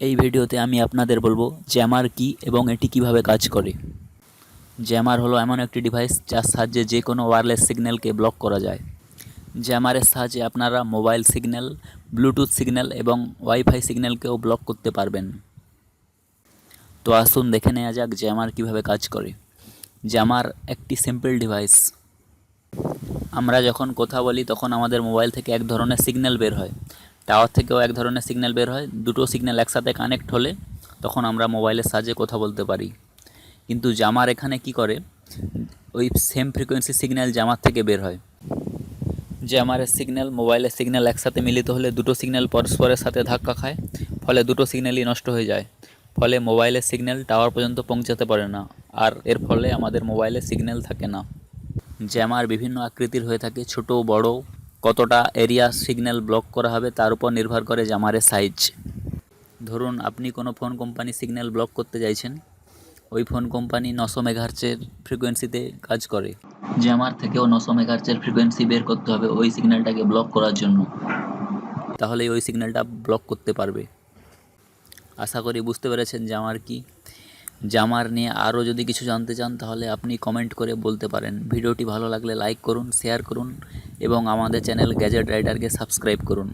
এই ভিডিওতে আমি আপনাদের বলব জ্যামার কি এবং এটি কীভাবে কাজ করে। জ্যামার হলো এমন একটি ডিভাইস যার সাহায্যে যে কোনো ওয়্যারলেস সিগন্যালকে ব্লক করা যায়। জ্যামারের সাহায্যে আপনারা মোবাইল সিগন্যাল ব্লুটুথ সিগন্যাল এবং ওয়াইফাই সিগন্যালকেও ব্লক করতে পারবেন। তো আসুন দেখে নেওয়া যাক জ্যামার কীভাবে কাজ করে। জ্যামার একটি সিম্পল ডিভাইস আমরা যখন কথা বলি তখন আমাদের মোবাইল থেকে এক ধরনের সিগন্যাল বের হয়। টাওয়ার থেকেও এক ধরনের সিগন্যাল বের হয়। দুটো সিগন্যাল একসাথে কানেক্ট হলে তখন আমরা মোবাইলের সাহায্যে কথা বলতে পারি। কিন্তু জামার এখানে কি করে? ওই সেম ফ্রিকোয়েন্সি সিগন্যাল জামার থেকে বের হয়। জামারের সিগন্যাল মোবাইলের সিগন্যাল একসাথে মিলিত হলে দুটো সিগন্যাল পরস্পরের সাথে ধাক্কা খায়। ফলে দুটো সিগন্যালই নষ্ট হয়ে যায়। ফলে মোবাইলের সিগন্যাল টাওয়ার পর্যন্ত পৌঁছাতে পারে না। আর এর ফলে আমাদের মোবাইলে সিগন্যাল থাকে না। জ্যামার বিভিন্ন আকৃতির হয়ে থাকে ছোট, বড় কতটা এরিয়া সিগন্যাল ব্লক করা হবে তার উপর নির্ভর করে জামারের সাইজ ধরুন, আপনি কোনো ফোন কোম্পানি সিগন্যাল ব্লক করতে চাইছেন, ওই ফোন কোম্পানি নশো মেগাহার্চের ফ্রিকোয়েন্সিতে কাজ করে। জ্যামার থেকেও নশো মেগাহার্চের ফ্রিকোয়েন্সি বের করতে হবে ওই সিগন্যালটাকে ব্লক করার জন্য। তাহলে ওই সিগন্যালটা ব্লক করতে পারবে। আশা করি বুঝতে পেরেছেন জামার কি জামার নিয়ে আরও যদি কিছু জানতে চান, তাহলে আপনি কমেন্ট করে বলতে পারেন। ভিডিওটি ভালো লাগলে লাইক করুন শেয়ার করুন এবং আমাদের চ্যানেল গ্যাজেট রাইডারকে সাবস্ক্রাইব করুন।